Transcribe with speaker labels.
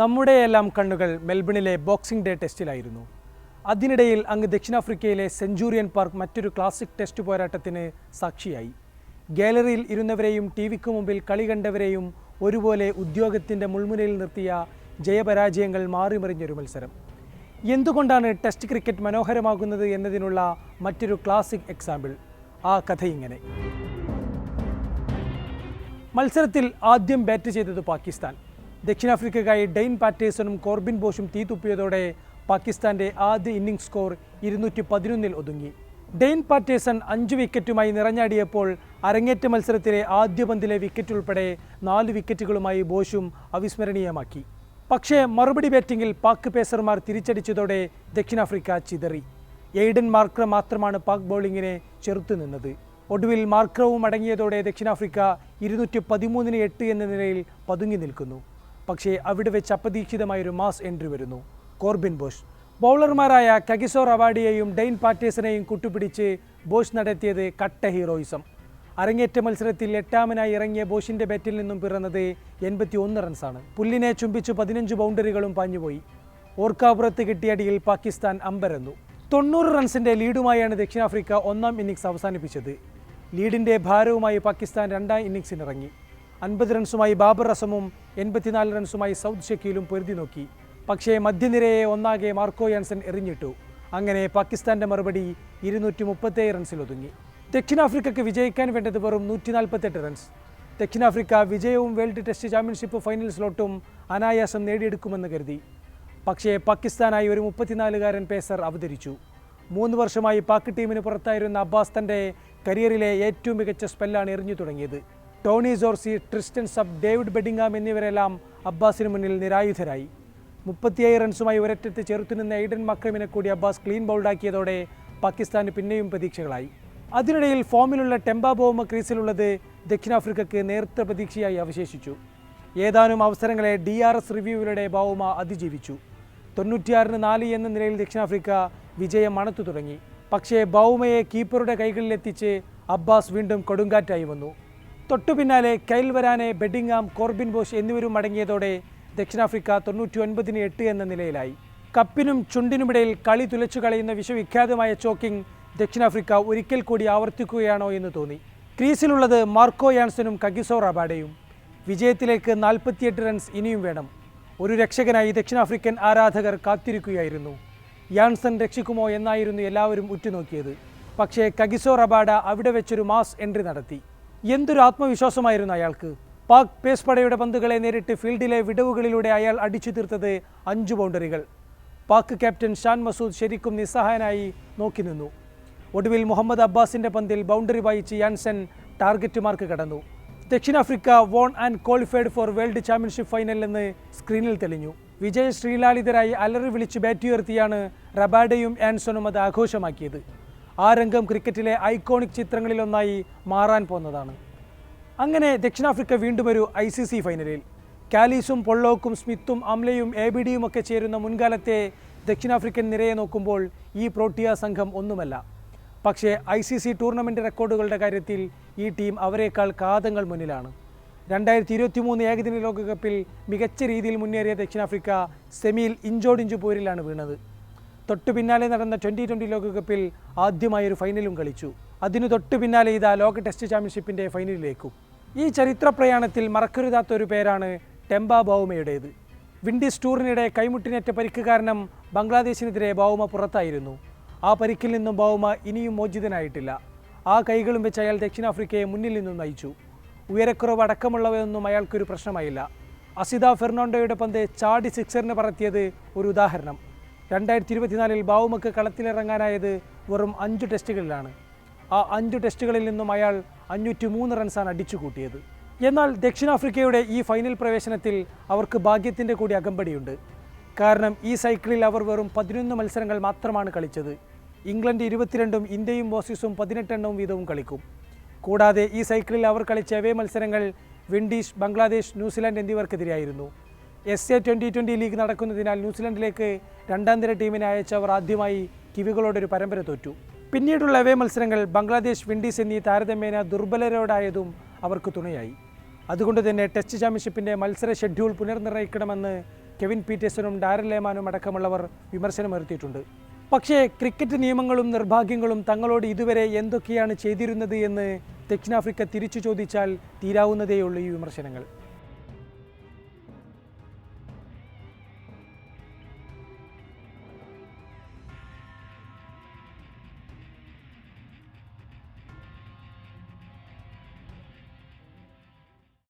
Speaker 1: നമ്മുടെയെല്ലാം കണ്ണുകൾ മെൽബണിലെ boxing day ടെസ്റ്റിലായിരുന്നു. അതിനിടയിൽ അങ്ങ് ദക്ഷിണാഫ്രിക്കയിലെ സെഞ്ചൂറിയൻ പാർക്ക് മറ്റൊരു ക്ലാസിക് ടെസ്റ്റ് പോരാട്ടത്തിന് സാക്ഷിയായി. ഗാലറിയിൽ ഇരുന്നവരെയും ടി വിക്ക് മുമ്പിൽ കളി കണ്ടവരെയും ഒരുപോലെ ഉദ്യോഗത്തിന്റെ മുൾമുനയിൽ നിർത്തിയ ജയപരാജയങ്ങൾ മാറിമറിഞ്ഞൊരു മത്സരം. എന്തുകൊണ്ടാണ് ടെസ്റ്റ് ക്രിക്കറ്റ് മനോഹരമാകുന്നത് എന്നതിനുള്ള മറ്റൊരു ക്ലാസിക് എക്സാമ്പിൾ? ആ കഥ ഇങ്ങനെ മത്സരത്തിൽ ആദ്യം ബാറ്റ് ചെയ്തത് പാകിസ്ഥാൻ. ദക്ഷിണാഫ്രിക്കയ്ക്കായി ഡെയിൻ പാറ്റേഴ്സണും കോർബിൻ ബോഷും തീ തുപ്പിയതോടെ പാകിസ്ഥാന്റെ ആദ്യ ഇന്നിംഗ്സ് സ്കോർ ഇരുന്നൂറ്റി പതിനൊന്നിൽ ഒതുങ്ങി. ഡെയിൻ പാറ്റേഴ്സൺ അഞ്ച് വിക്കറ്റുമായി നിറഞ്ഞാടിയപ്പോൾ അരങ്ങേറ്റ മത്സരത്തിലെ ആദ്യ പന്തിലെ വിക്കറ്റ് ഉൾപ്പെടെ നാല് വിക്കറ്റുകളുമായി ബോഷും അവിസ്മരണീയമാക്കി. പക്ഷേ മറുപടി ബാറ്റിംഗിൽ പാക് പേസർമാർ തിരിച്ചടിച്ചതോടെ ദക്ഷിണാഫ്രിക്ക ചിതറി. എയ്ഡൻ മാർക്ര മാത്രമാണ് പാക് ബൗളിങ്ങിനെ ചെറുത്തുനിന്നത് ഒടുവിൽ മാർക്രവും അടങ്ങിയതോടെ ദക്ഷിണാഫ്രിക്ക ഇരുന്നൂറ്റി പതിമൂന്നിന് എട്ട് എന്ന നിലയിൽ പതുങ്ങി നിൽക്കുന്നു. പക്ഷേ അവിടെ വെച്ച് അപ്രതീക്ഷിതമായൊരു മാസ് എൻട്രി വരുന്നു. Corbin Bosch. ബൗളർമാരായ കഗിസോർ അവാർഡിയെയും ഡെയിൻ പാറ്റേഴ്സിനെയും കൂട്ടുപിടിച്ച് ബോഷ് നടത്തിയത് കട്ട ഹീറോയിസം. അരങ്ങേറ്റ മത്സരത്തിൽ എട്ടാമനായി ഇറങ്ങിയ ബോഷിന്റെ ബാറ്റിൽ നിന്നും പിറന്നത് എൺപത്തി ഒന്ന് റൺസാണ്. പുല്ലിനെ ചുംബിച്ച് പതിനഞ്ച് ബൗണ്ടറികളും പാഞ്ഞുപോയി. ഓർക്കാപുറത്ത് കിട്ടിയടിയിൽ പാകിസ്ഥാൻ അമ്പരന്നു. തൊണ്ണൂറ് റൺസിന്റെ ലീഡുമായാണ് ദക്ഷിണാഫ്രിക്ക ഒന്നാം ഇന്നിങ്സ് അവസാനിപ്പിച്ചത്. ലീഡിന്റെ ഭാരവുമായി പാകിസ്ഥാൻ രണ്ടാം ഇന്നിംഗ്സിനിറങ്ങി അൻപത് റൺസുമായി ബാബർ അസമും എൺപത്തിനാല് റൺസുമായി സൗദ് ഷക്കീലും പൊരുതി നോക്കി. പക്ഷേ മധ്യനിരയെ ഒന്നാകെ മാർക്കോ യാൻസൺ എറിഞ്ഞിട്ടു. അങ്ങനെ പാകിസ്ഥാന്റെ മറുപടി ഇരുന്നൂറ്റി മുപ്പത്തേഴ് റൺസിൽ ഒതുങ്ങി. ദക്ഷിണാഫ്രിക്കയ്ക്ക് വിജയിക്കാൻ വേണ്ടത് വെറും നൂറ്റി നാൽപ്പത്തെട്ട് റൺസ്. ദക്ഷിണാഫ്രിക്ക വിജയവും വേൾഡ് ടെസ്റ്റ് ചാമ്പ്യൻഷിപ്പ് ഫൈനൽ സ്ലോട്ടും അനായാസം നേടിയെടുക്കുമെന്ന് കരുതി. പക്ഷേ പാകിസ്ഥാനായി ഒരു മുപ്പത്തിനാലുകാരൻ പേസർ അവതരിച്ചു. മൂന്ന് വർഷമായി പാക് ടീമിന് പുറത്തായിരുന്ന അബ്ബാസ് തന്റെ കരിയറിലെ ഏറ്റവും മികച്ച സ്പെല്ലാണ് എറിഞ്ഞു തുടങ്ങിയത്. Tony Zorzi Tristan Stubbs David Bedingham എന്നിവരെല്ലാം അബ്ബാസിന് മുന്നിൽ നിരായുധരായി. മുപ്പത്തിയേഴ് റൺസുമായി ഒരറ്റത്ത് ചെറുത്തുനിന്ന എയ്ഡൻ മക്രമിനെ കൂടി അബ്ബാസ് ക്ലീൻ ബൗൾഡാക്കിയതോടെ പാകിസ്ഥാന് പിന്നെയും പ്രതീക്ഷകളായി. അതിനിടയിൽ ഫോമിലുള്ള ടെമ്പ ബോമ ക്രീസിലുള്ളത് ദക്ഷിണാഫ്രിക്കയ്ക്ക് നേർത്ത പ്രതീക്ഷയായി അവശേഷിച്ചു. ഏതാനും അവസരങ്ങളെ ഡി ആർ എസ് റിവ്യൂവിലൂടെ ബൗമ അതിജീവിച്ചു. തൊണ്ണൂറ്റിയാറിന് നാല് എന്ന നിലയിൽ ദക്ഷിണാഫ്രിക്ക വിജയം മണത്തു തുടങ്ങി പക്ഷേ ബൗമയെ കീപ്പറുടെ കൈകളിലെത്തിച്ച് അബ്ബാസ് വീണ്ടും കൊടുങ്കാറ്റായി വന്നു. തൊട്ടു പിന്നാലെ കൈൽ വരാനെ ബെഡിംഗാം കോർബിൻ ബോഷ് എന്നിവരും അടങ്ങിയതോടെ ദക്ഷിണാഫ്രിക്ക തൊണ്ണൂറ്റി ഒൻപതിന് എട്ട് എന്ന നിലയിലായി. കപ്പിനും ചുണ്ടിനുമിടയിൽ കളി തുലച്ചു കളയുന്ന വിശ്വവിഖ്യാതമായ ചോക്കിംഗ് ദക്ഷിണാഫ്രിക്ക ഒരിക്കൽ കൂടി ആവർത്തിക്കുകയാണോ എന്ന് തോന്നി. ക്രീസിലുള്ളത് മാർക്കോ യാൻസനും കഗിസോ റബാഡയും. വിജയത്തിലേക്ക് നാൽപ്പത്തിയെട്ട് റൺസ് ഇനിയും വേണം. ഒരു രക്ഷകനായി ദക്ഷിണാഫ്രിക്കൻ ആരാധകർ കാത്തിരിക്കുകയായിരുന്നു. യാൻസൺ രക്ഷിക്കുമോ എന്നായിരുന്നു എല്ലാവരും ഉറ്റുനോക്കിയത്. പക്ഷേ കഗിസോ റബാഡ അവിടെ വെച്ചൊരു മാസ് എൻട്രി നടത്തി. എന്തൊരു ആത്മവിശ്വാസമായിരുന്നു അയാൾക്ക്? പാക് പേസ് പടയുടെ പന്തുകളെ നേരിട്ട് ഫീൽഡിലെ വിടവുകളിലൂടെ അയാൾ അടിച്ചു തീർത്തത് അഞ്ച് ബൗണ്ടറികൾ. പാക് ക്യാപ്റ്റൻ ഷാൻ മസൂദ് ശരിക്കും നിസ്സഹായനായി നോക്കി നിന്നു. ഒടുവിൽ മുഹമ്മദ് അബ്ബാസിന്റെ പന്തിൽ ബൗണ്ടറി വായിച്ച് യാൻസൻ ടാർഗറ്റ് മാർക്ക് കടന്നു. ദക്ഷിണാഫ്രിക്ക won and qualified for world championship final എന്ന് സ്ക്രീനിൽ തെളിഞ്ഞു. വിജയ് ശ്രീലാളിതരായി അലറി വിളിച്ച് ബാറ്റുയർത്തിയാണ് റബാഡയും ആൻസണും അത് ആഘോഷമാക്കിയത്. ആ രംഗം ക്രിക്കറ്റിലെ ഐക്കോണിക് ചിത്രങ്ങളിലൊന്നായി മാറാൻ പോന്നതാണ്. അങ്ങനെ ദക്ഷിണാഫ്രിക്ക വീണ്ടും ഒരു ഐ സി സി ഫൈനലിൽ. കാലീസും പൊള്ളോക്കും സ്മിത്തും അംലയും എ ബി ഡിയും ഒക്കെ ചേരുന്ന മുൻകാലത്തെ ദക്ഷിണാഫ്രിക്കൻ നിരയെ നോക്കുമ്പോൾ ഈ പ്രോട്ടിയ സംഘം ഒന്നുമല്ല. പക്ഷേ ഐ സി സി ടൂർണമെന്റ് റെക്കോർഡുകളുടെ കാര്യത്തിൽ ഈ ടീം അവരെക്കാൾ കാതങ്ങൾ മുന്നിലാണ്. രണ്ടായിരത്തി ഇരുപത്തി മൂന്ന് ഏകദിന ലോകകപ്പിൽ മികച്ച രീതിയിൽ മുന്നേറിയ ദക്ഷിണാഫ്രിക്ക സെമിയിൽ ഇഞ്ചോടിഞ്ചു പോരിലാണ് വീണത്. തൊട്ടു പിന്നാലെ നടന്ന ട്വന്റി ട്വന്റി ലോകകപ്പിൽ ആദ്യമായൊരു ഫൈനലും കളിച്ചു. അതിനു തൊട്ടു പിന്നാലെ ഇതാ ലോക ടെസ്റ്റ് ചാമ്പ്യൻഷിപ്പിന്റെ ഫൈനലിലേക്കും. ഈ ചരിത്ര പ്രയാണത്തിൽ മറക്കരുതാത്ത ഒരു പേരാണ് ടെമ്പ ബൗമയുടേത് വിൻഡീസ് ടൂറിനിടെ കൈമുട്ടിനേറ്റ പരിക്ക് കാരണം ബംഗ്ലാദേശിനെതിരെ ബൗമ പുറത്തായിരുന്നു. ആ പരിക്കിൽ നിന്നും ബൗമ ഇനിയും മോചിതനായിട്ടില്ല. ആ കൈകളും വെച്ച് അയാൾ ദക്ഷിണാഫ്രിക്കയെ മുന്നിൽ നിന്നും നയിച്ചു. ഉയരക്കുറവ് അടക്കമുള്ളവയൊന്നും അയാൾക്കൊരു പ്രശ്നമായില്ല. അസിത ഫെർണാണ്ടോയുടെ പന്ത് ചാടി സിക്സറിന് പറത്തിയത് ഒരു ഉദാഹരണം. രണ്ടായിരത്തി ഇരുപത്തിനാലിൽ ബാവുമക്ക് കളത്തിലിറങ്ങാനായത് വെറും അഞ്ച് ടെസ്റ്റുകളിലാണ്. ആ അഞ്ച് ടെസ്റ്റുകളിൽ നിന്നും അയാൾ അഞ്ഞൂറ്റി മൂന്ന് റൺസാണ് അടിച്ചു കൂട്ടിയത് എന്നാൽ ദക്ഷിണാഫ്രിക്കയുടെ ഈ ഫൈനൽ പ്രവേശനത്തിൽ അവർക്ക് ഭാഗ്യത്തിന്റെ കൂടി അകമ്പടിയുണ്ട്. കാരണം ഈ സൈക്കിളിൽ അവർ വെറും പതിനൊന്ന് മത്സരങ്ങൾ മാത്രമാണ് കളിച്ചത്. ഇംഗ്ലണ്ട് ഇരുപത്തിരണ്ടും ഇന്ത്യയും ഓസീസും പതിനെട്ടെണ്ണവും വീതവും കളിക്കും. കൂടാതെ ഈ സൈക്കിളിൽ അവർ കളിച്ച അവേ മത്സരങ്ങൾ Windies Bangladesh New Zealand എന്നിവർക്കെതിരെയായിരുന്നു S A twenty twenty league നടക്കുന്നതിനാൽ ന്യൂസിലൻഡിലേക്ക് രണ്ടാം നിര ടീമിനെ അയച്ചവർ ആദ്യമായി കിവികളോടൊരു പരമ്പര തോറ്റു. പിന്നീടുള്ള അവേ മത്സരങ്ങൾ ബംഗ്ലാദേശ് വിൻഡീസ് എന്നീ താരതമ്യേന ദുർബലരോടായതും അവർക്ക് തുണയായി. അതുകൊണ്ട് തന്നെ ടെസ്റ്റ് ചാമ്പ്യൻഷിപ്പിന്റെ മത്സര ഷെഡ്യൂൾ പുനർനിർണയിക്കണമെന്ന് കെവിൻ പീറ്റേഴ്സനും ഡാരൻ ലേമാനും അടക്കമുള്ളവർ വിമർശനമുയർത്തിയിട്ടുണ്ട് പക്ഷേ ക്രിക്കറ്റ് നിയമങ്ങളും നിർഭാഗ്യങ്ങളും തങ്ങളോട് ഇതുവരെ എന്തൊക്കെയാണ് ചെയ്തിരുന്നത് എന്ന് ദക്ഷിണാഫ്രിക്ക തിരിച്ചു ചോദിച്ചാൽ തീരാവുന്നതേയുള്ളൂ ഈ വിമർശനങ്ങൾ.